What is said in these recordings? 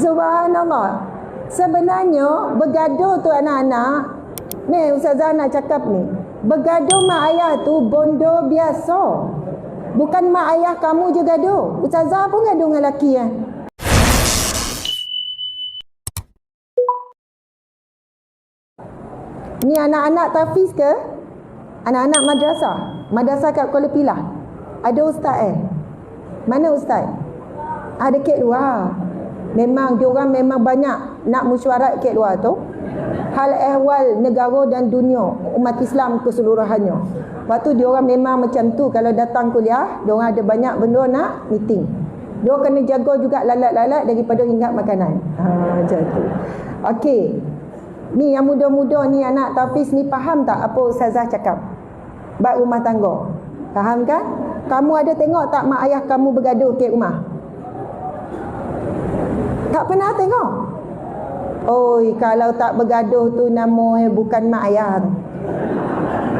Subhanallah. Sebenarnya bergaduh tu anak-anak. Ni Ustazah nak cakap ni. Bergaduh mak ayah tu bondo biasa. Bukan mak ayah kamu je gaduh. Ustazah pun gaduh dengan lelaki eh. Ni anak-anak tafiz ke? Anak-anak madrasah? Madrasah kat Kuala Pilah? Ada ustaz eh? Mana ustaz? Ada kek luar. Memang diorang memang banyak nak mesyuarat kek luar tu. Hal ehwal negara dan dunia umat Islam keseluruhannya. Waktu diorang memang macam tu kalau datang kuliah, diorang ada banyak benda nak meeting. Dia kena jaga juga lalat-lalat daripada ingat makanan. Ha, macam tu. Okey. Ni yang muda-muda ni anak Tafiz ni faham tak apa Ustazah cakap? Bab rumah tangga. Faham kan? Kamu ada tengok tak mak ayah kamu bergaduh ke rumah? Tak pernah tengok? Oi, kalau tak bergaduh tu nama bukan mak ayah.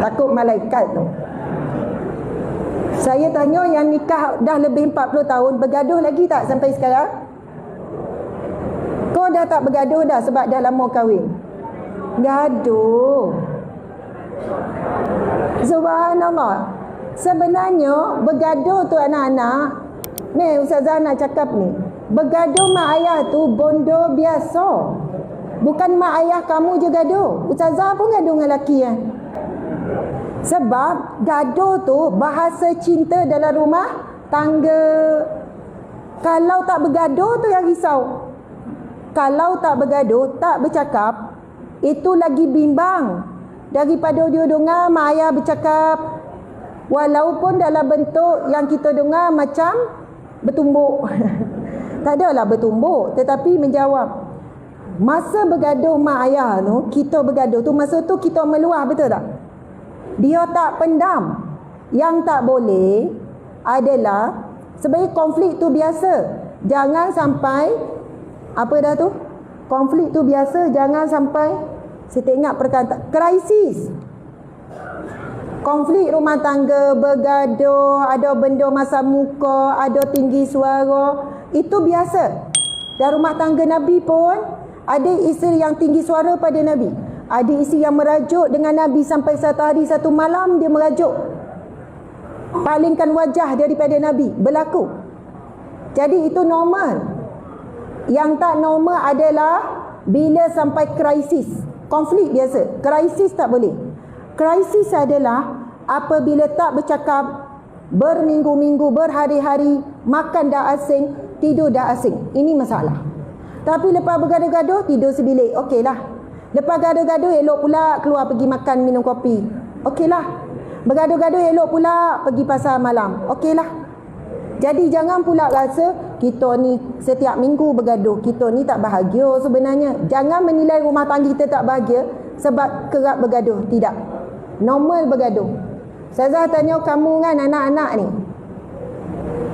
Takut malaikat tu. Saya tanya yang nikah dah lebih 40 tahun bergaduh lagi tak sampai sekarang? Kau dah tak bergaduh dah sebab dah lama kahwin. Gaduh. Subhanallah. Sebenarnya bergaduh tu anak-anak. Ni Ustazah nak cakap ni. Bergaduh mak ayah tu bondo biasa. Bukan mak ayah kamu je gaduh. Ustazah pun gaduh dengan lelaki eh. Sebab gaduh tu bahasa cinta dalam rumah tangga. Kalau tak bergaduh tu yang risau. Kalau tak bergaduh, tak bercakap, itu lagi bimbang daripada dia dengar mak ayah bercakap walaupun dalam bentuk yang kita dengar macam bertumbuk tak adalah bertumbuk tetapi menjawab masa bergaduh mak ayah tu kita bergaduh tu masa tu kita meluah betul tak? Dia tak pendam. Yang tak boleh adalah sebagai konflik tu biasa. Jangan sampai apa dah tu? Konflik tu biasa jangan sampai saya tak ingat perkataan krisis. Konflik rumah tangga bergaduh ada benda masa muka ada tinggi suara itu biasa dan rumah tangga Nabi pun ada isteri yang tinggi suara pada Nabi ada isteri yang merajuk dengan Nabi sampai satu hari satu malam dia merajuk palingkan wajah daripada Nabi berlaku jadi itu normal yang tak normal adalah bila sampai krisis. Konflik biasa. Krisis tak boleh. Krisis adalah apabila tak bercakap berminggu-minggu, berhari-hari, makan dah asing, tidur dah asing. Ini masalah. Tapi lepas bergaduh-gaduh, tidur sebilik. Okeylah. Lepas gaduh-gaduh, elok pula keluar pergi makan, minum kopi. Okeylah. Bergaduh-gaduh, elok pula pergi pasar malam. Okeylah. Jadi jangan pula rasa kita ni setiap minggu bergaduh. Kita ni tak bahagia sebenarnya. Jangan menilai rumah tangga kita tak bahagia sebab kerap bergaduh. Tidak. Normal bergaduh. Saya tanya kamu kan anak-anak ni.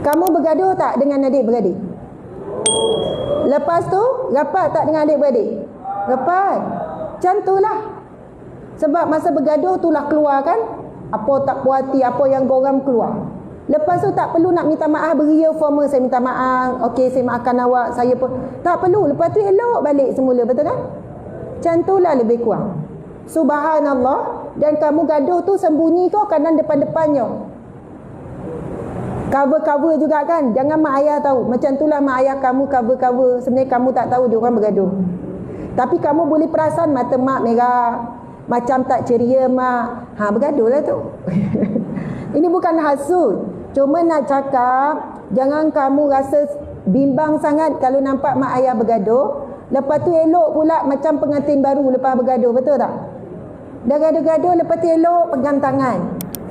Kamu bergaduh tak dengan adik-beradik? Lepas tu, rapat tak dengan adik-beradik? Rapat. Macam itulah. Sebab masa bergaduh itulah keluar kan? Apa tak puas hati, apa yang goram keluar. Lepas tu tak perlu nak minta maaf beria formal saya minta maaf. Okey saya maafkan awak. Saya pun tak perlu. Lepas tu elok balik semula betul kan? Macam itulah lebih kurang. Subhanallah dan kamu gaduh tu sembunyi kau kanan depan-depannya. Cover-cover juga kan. Jangan mak ayah tahu. Macam itulah mak ayah kamu cover-cover. Sebenarnya kamu tak tahu dia orang bergaduh. Tapi kamu boleh perasan mata mak merah. Macam tak ceria mak. Ha bergaduh lah tu. Ini bukan hasud. Cuma nak cakap, jangan kamu rasa bimbang sangat kalau nampak mak ayah bergaduh. Lepas tu elok pula macam pengantin baru lepas bergaduh, betul tak? Dah gaduh-gaduh, lepas tu elok pegang tangan.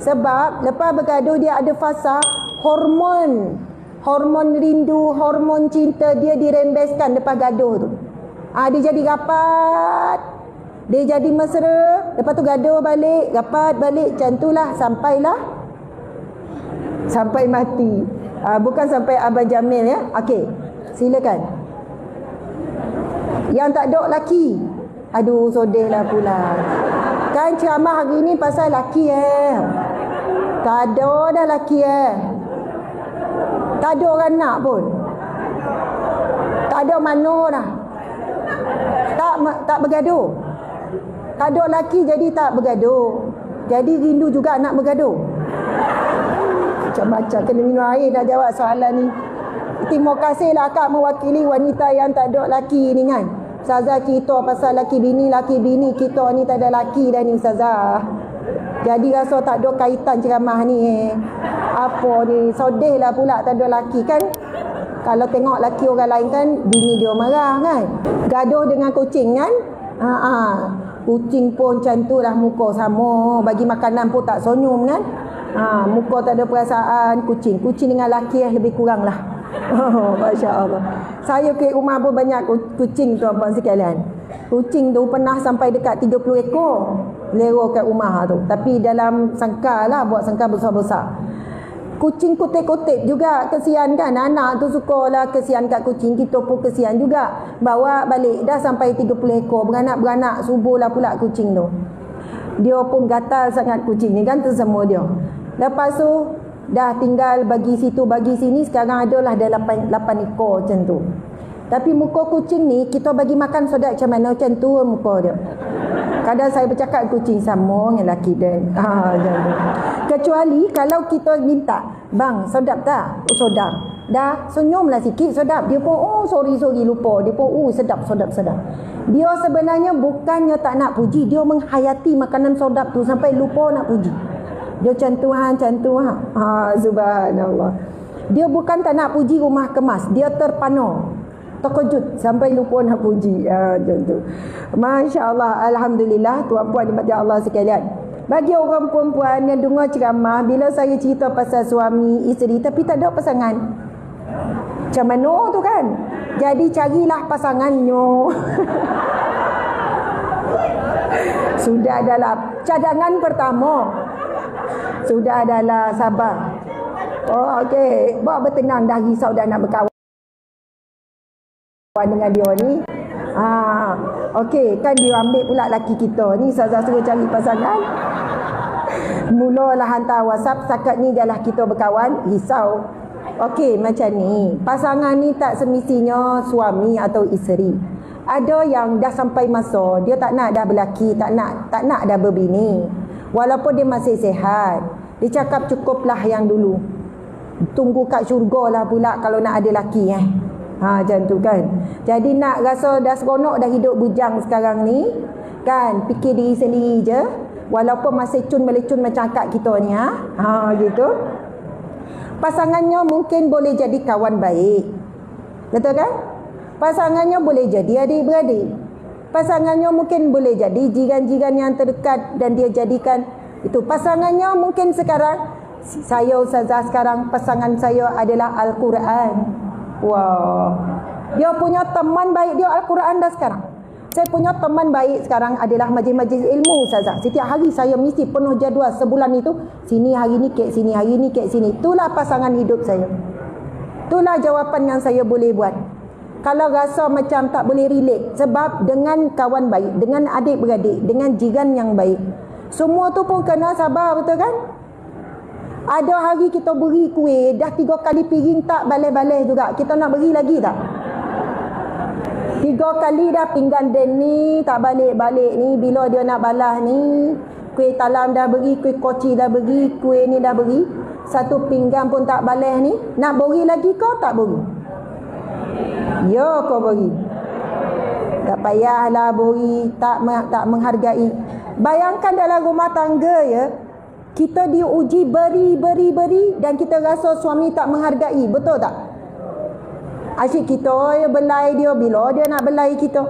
Sebab lepas bergaduh dia ada fasa hormon. Hormon rindu, hormon cinta dia dirembeskan lepas gaduh tu. Ha, dia jadi rapat. Dia jadi mesra. Lepas tu gaduh balik, rapat balik. Macam itulah sampailah sampai mati. Uh, bukan sampai Abang Jamil ya. Okey. Silakan. Yang tak ada laki. Aduh, lah pula. Kan ceramah hari ni pasal laki eh. Tak ada dah laki eh. Tak ada orang nak pun. Tak ada mana dah. Tak tak bergaduh. Tak ada laki jadi tak bergaduh. Jadi rindu juga nak bergaduh. Macam-macam kena minum air nak jawab soalan ni. Terima kasihlah Kak mewakili wanita yang tak ada laki ni kan. Ustazah cerita pasal laki bini, laki bini kita ni tak ada laki dah ni Ustazah. Jadi rasa tak ada kaitan ceramah ni eh. Apa ni, sodeh lah pula tak ada laki kan. Kalau tengok laki orang lain kan, bini dia marah kan. Gaduh dengan kucing kan. Ha. Kucing pun macam tu lah muka sama. Bagi makanan pun tak senyum kan. Ha, muka tak ada perasaan kucing. Kucing dengan laki yang lebih kurang lah. Oh, Masya Allah. Saya ke rumah pun banyak kucing tuan-puan sekalian. Kucing tu pernah sampai dekat 30 ekor. Lero kat rumah tu. Tapi dalam sangka lah buat sangka besar-besar. Kucing kutip-kutip juga kesian kan. Anak tu suka lah kesian kat kucing. Kita pun kesian juga. Bawa balik dah sampai 30 ekor. Beranak-beranak subuh lah pula kucing tu. Dia pun gatal sangat kucing ni kan tersemua dia. Lepas tu dah tinggal bagi situ bagi sini sekarang adalah ada 8 8 ekor macam tu. Tapi muka kucing ni kita bagi makan sodak macam mana macam tu muka dia. Kadang saya bercakap kucing sama dengan laki dia. Ha, Kecuali kalau kita minta, bang sedap tak? Oh, sedap. Dah senyumlah sikit sedap. Dia pun oh sorry sorry lupa. Dia pun oh sedap sedap sedap. Dia sebenarnya bukannya tak nak puji, dia menghayati makanan sedap tu sampai lupa nak puji. Dia macam tu ha, macam tu ha. ha. Subhanallah. Dia bukan tak nak puji rumah kemas. Dia terpana. Terkejut sampai lupa nak puji. Macam tu. Masya Allah. Alhamdulillah. Tuan puan dimati Allah sekalian. Bagi orang perempuan yang dengar ceramah. Bila saya cerita pasal suami, isteri. Tapi tak ada pasangan. Macam mana tu kan? Jadi carilah pasangannya. Sudah dalam cadangan pertama. Sudah adalah sabar. Oh okey, buat bertenang dah risau dah nak berkawan dengan dia ni. Ha, okey, kan dia ambil pula laki kita ni Ustazah suruh cari pasangan. Mulalah hantar WhatsApp setakat ni adalah kita berkawan, risau. Okey, macam ni. Pasangan ni tak semestinya suami atau isteri. Ada yang dah sampai masa dia tak nak dah berlaki, tak nak tak nak dah berbini. Walaupun dia masih sehat. Dia cakap cukuplah yang dulu. Tunggu kat syurga lah pula kalau nak ada laki eh. Ha macam tu kan. Jadi nak rasa dah seronok dah hidup bujang sekarang ni. Kan fikir diri sendiri je. Walaupun masih cun melecun macam akak kita ni ha. Ha gitu. Pasangannya mungkin boleh jadi kawan baik. Betul kan? Pasangannya boleh jadi adik-beradik pasangannya mungkin boleh jadi jiran-jiran yang terdekat dan dia jadikan itu pasangannya mungkin sekarang saya ustazah sekarang pasangan saya adalah al-Quran. Wah. Dia punya teman baik dia al-Quran dah sekarang. Saya punya teman baik sekarang adalah majlis-majlis ilmu ustazah. Setiap hari saya mesti penuh jadual sebulan itu sini hari ni kek sini hari ni kek sini. Itulah pasangan hidup saya. Itulah jawapan yang saya boleh buat kalau rasa macam tak boleh relate sebab dengan kawan baik, dengan adik-beradik, dengan jiran yang baik. Semua tu pun kena sabar betul kan? Ada hari kita beri kuih, dah tiga kali piring tak balai-balai juga. Kita nak beri lagi tak? Tiga kali dah pinggan den ni, tak balik-balik ni. Bila dia nak balas ni, kuih talam dah beri, kuih koci dah beri, kuih ni dah beri. Satu pinggan pun tak balas ni. Nak beri lagi kau tak beri? Ya kau beri. Tak payahlah beri, tak tak menghargai. Bayangkan dalam rumah tangga ya, kita diuji beri beri beri dan kita rasa suami tak menghargai, betul tak? Asyik kita ya belai dia bila dia nak belai kita.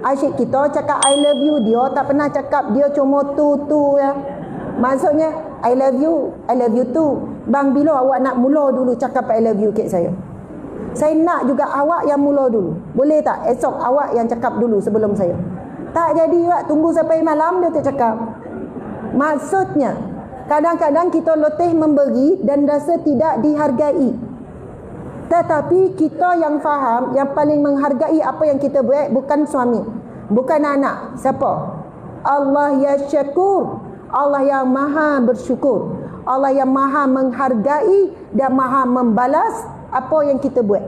Asyik kita cakap I love you, dia tak pernah cakap dia cuma tu tu ya. Maksudnya I love you, I love you too. Bang bila awak nak mula dulu cakap I love you kat saya. Saya nak juga awak yang mula dulu. Boleh tak? Esok awak yang cakap dulu sebelum saya. Tak jadi juga. Tunggu sampai malam dia tak cakap. Maksudnya, kadang-kadang kita letih memberi dan rasa tidak dihargai. Tetapi kita yang faham, yang paling menghargai apa yang kita buat bukan suami. Bukan anak. Siapa? Allah ya syakur. Allah yang maha bersyukur. Allah yang maha menghargai dan maha membalas apa yang kita buat.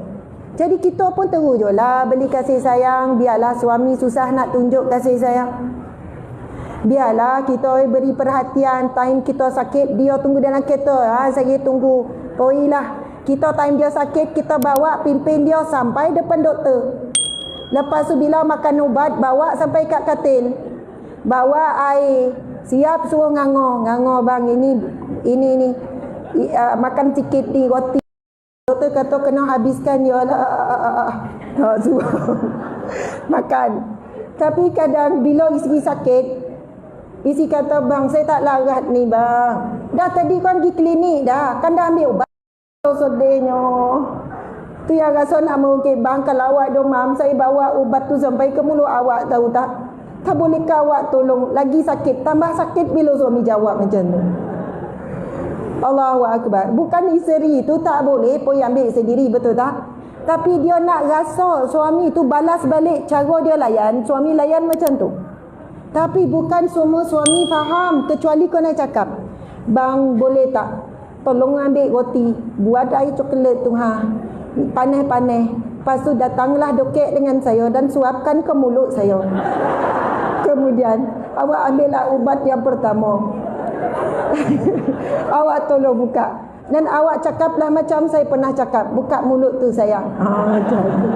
Jadi kita pun terus je lah beli kasih sayang. Biarlah suami susah nak tunjuk kasih sayang. Biarlah kita beri perhatian time kita sakit dia tunggu dalam kereta. Ha, saya tunggu. Poilah. Kita time dia sakit kita bawa pimpin dia sampai depan doktor. Lepas tu bila makan ubat bawa sampai kat katil. Bawa air. Siap suruh ngango. Ngango bang ini ini ni uh, makan sikit ni roti. Doktor kata kena habiskan ya lah. Ha, suruh makan. Tapi kadang bila isteri sakit Isi kata bang saya tak larat ni bang. Dah tadi kan pergi klinik dah. Kan dah ambil ubat. Sedihnya. Tu yang rasa nak mengukir bang kalau awak demam saya bawa ubat tu sampai ke mulut awak tahu tak? Tak boleh ke awak tolong lagi sakit. Tambah sakit bila suami jawab macam tu. Allahu Akbar. Bukan isteri tu tak boleh pun ambil sendiri betul tak? Tapi dia nak rasa suami tu balas balik cara dia layan. Suami layan macam tu. Tapi bukan semua suami faham kecuali kau nak cakap. Bang boleh tak tolong ambil roti, buat air coklat tu ha. Panas-panas. Lepas tu datanglah dokek dengan saya dan suapkan ke mulut saya. Kemudian awak ambillah ubat yang pertama. awak tolong buka. Dan awak cakaplah macam saya pernah cakap. Buka mulut tu sayang. Ha, macam tu.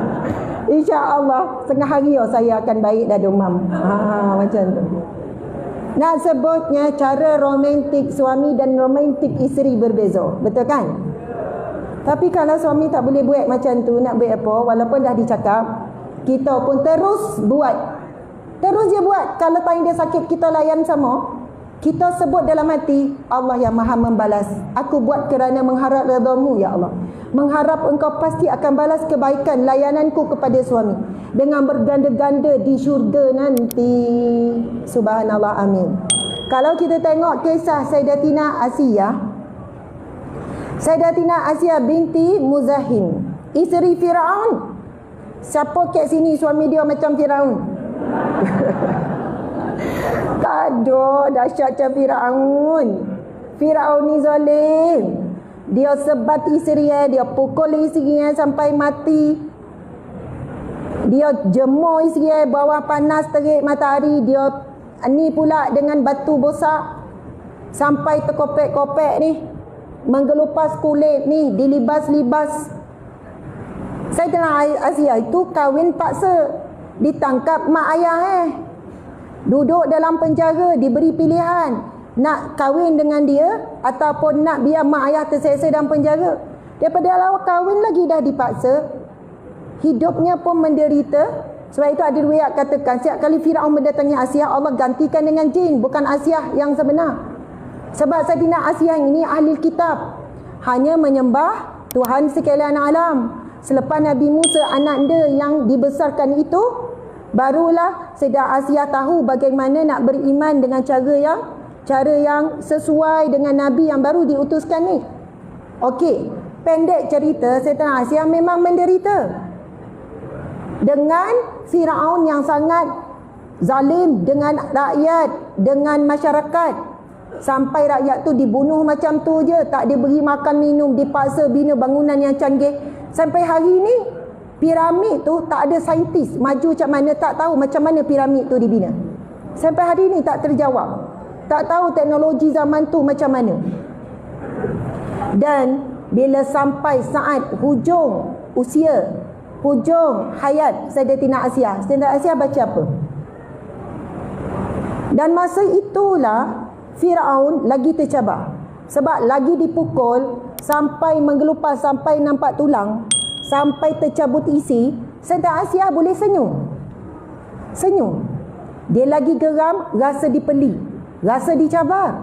InsyaAllah Setengah hari oh, saya akan baik dah demam ha, Macam tu. Nak sebutnya Cara romantik suami dan romantik isteri berbeza. Betul kan? Tapi kalau suami tak boleh buat macam tu Nak buat apa Walaupun dah dicakap Kita pun terus buat. Terus je buat. Kalau time dia sakit kita layan sama kita sebut dalam hati Allah yang maha membalas. Aku buat kerana mengharap redamu ya Allah. Mengharap engkau pasti akan balas kebaikan Layananku kepada suami. Dengan berganda-ganda di syurga nanti. Subhanallah amin. Kalau kita tengok kisah Sayyidatina Asiyah Sayyidatina Asiyah binti Muzahim Isteri Fir'aun. Siapa kat sini suami dia macam Fir'aun Tak ada dahsyat macam Firaun. Firaun ni zalim. Dia sebat isteri dia pukul isteri sampai mati. Dia jemur isteri bawah panas terik matahari, dia ni pula dengan batu bosak sampai terkopek-kopek ni menggelupas kulit ni dilibas-libas saya tenang Asia itu kahwin paksa ditangkap mak ayah eh duduk dalam penjara diberi pilihan nak kahwin dengan dia ataupun nak biar mak ayah terseksa dalam penjara. Daripada awal kahwin lagi dah dipaksa hidupnya pun menderita. Sebab itu ada riwayat katakan setiap kali Firaun mendatangi Asia Allah gantikan dengan jin bukan Asia yang sebenar. Sebab Sayyidina Asia ini ahli kitab. Hanya menyembah Tuhan sekalian alam. Selepas Nabi Musa anak dia yang dibesarkan itu barulah Sayyidah Asia tahu bagaimana nak beriman dengan cara yang cara yang sesuai dengan Nabi yang baru diutuskan ni. Okey, pendek cerita Sayyidah Asia memang menderita. Dengan Firaun yang sangat zalim dengan rakyat, dengan masyarakat. Sampai rakyat tu dibunuh macam tu je, tak diberi makan minum, dipaksa bina bangunan yang canggih. Sampai hari ni Piramid tu tak ada saintis maju macam mana tak tahu macam mana piramid tu dibina. Sampai hari ni tak terjawab. Tak tahu teknologi zaman tu macam mana. Dan bila sampai saat hujung usia, hujung hayat Sayyidatina Asia, Sayyidatina Asia baca apa? Dan masa itulah Firaun lagi tercabar. Sebab lagi dipukul sampai menggelupas sampai nampak tulang sampai tercabut isi, Santa Asia boleh senyum. Senyum. Dia lagi geram, rasa dipeli, rasa dicabar.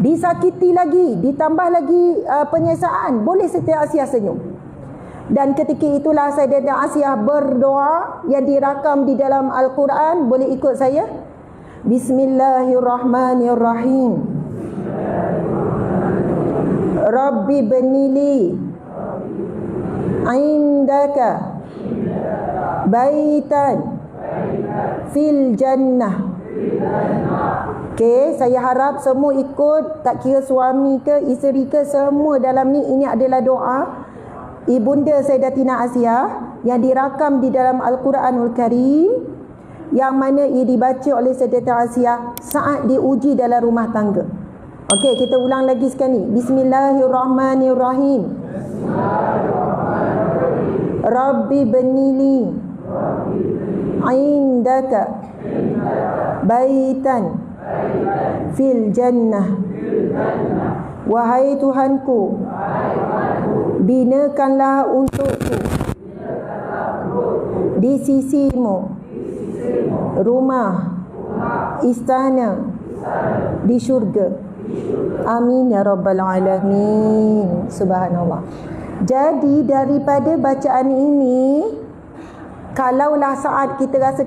Disakiti lagi, ditambah lagi uh, penyesaan, boleh Santa Asia senyum. Dan ketika itulah saya dan Asia berdoa yang dirakam di dalam Al-Quran, boleh ikut saya? Bismillahirrahmanirrahim. Rabbi benili indaka baitan fil jannah Okey, saya harap semua ikut tak kira suami ke isteri ke semua dalam ni ini adalah doa ibunda Sayyidatina Asiyah yang dirakam di dalam Al-Quranul Karim yang mana ia dibaca oleh Sayyidatina Asiyah saat diuji dalam rumah tangga. Okey, kita ulang lagi sekali. Bismillahirrahmanirrahim. Bismillahirrahmanirrahim. Rabbi benili. Indaka. Baitan. Fil jannah. Wahai Tuhanku. Binakanlah untukku. Di sisimu. Rumah. Istana. Di syurga. Amin ya rabbal alamin. Subhanallah. Jadi daripada bacaan ini kalaulah saat kita rasa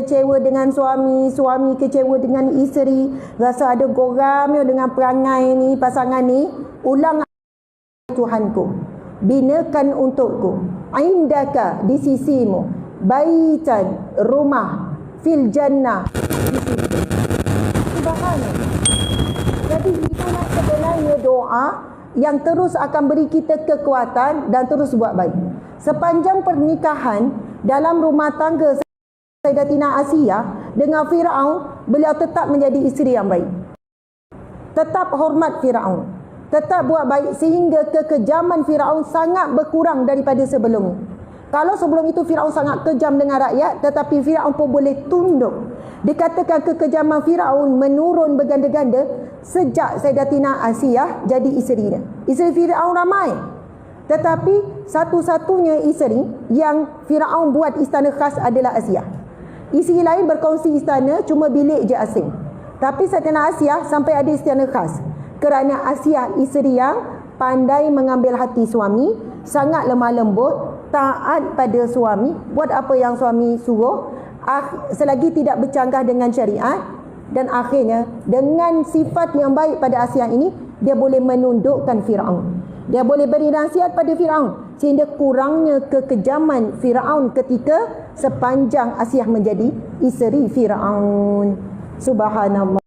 kecewa dengan suami, suami kecewa dengan isteri, rasa ada goram dengan perangai ni, pasangan ni, ulang Tuhanku. Binakan untukku. Indaka di sisimu. Baitan rumah fil jannah. Subhanallah. Jadi itulah sebenarnya doa yang terus akan beri kita kekuatan dan terus buat baik. Sepanjang pernikahan dalam rumah tangga Sayyidatina Asiyah dengan Firaun, beliau tetap menjadi isteri yang baik. Tetap hormat Firaun. Tetap buat baik sehingga kekejaman Firaun sangat berkurang daripada sebelum. Kalau sebelum itu Firaun sangat kejam dengan rakyat, tetapi Firaun pun boleh tunduk. Dikatakan kekejaman Firaun menurun berganda-ganda sejak Sayyidatina Asiyah jadi isteri dia. Isteri Firaun ramai. Tetapi satu-satunya isteri yang Firaun buat istana khas adalah Asiyah. Isteri lain berkongsi istana cuma bilik je asing. Tapi Sayyidatina Asiyah sampai ada istana khas. Kerana Asiyah isteri yang pandai mengambil hati suami, sangat lemah lembut, taat pada suami, buat apa yang suami suruh, selagi tidak bercanggah dengan syariat dan akhirnya dengan sifat yang baik pada Asiyah ini dia boleh menundukkan Firaun. Dia boleh beri nasihat pada Firaun sehingga kurangnya kekejaman Firaun ketika sepanjang Asiyah menjadi isteri Firaun. Subhanallah.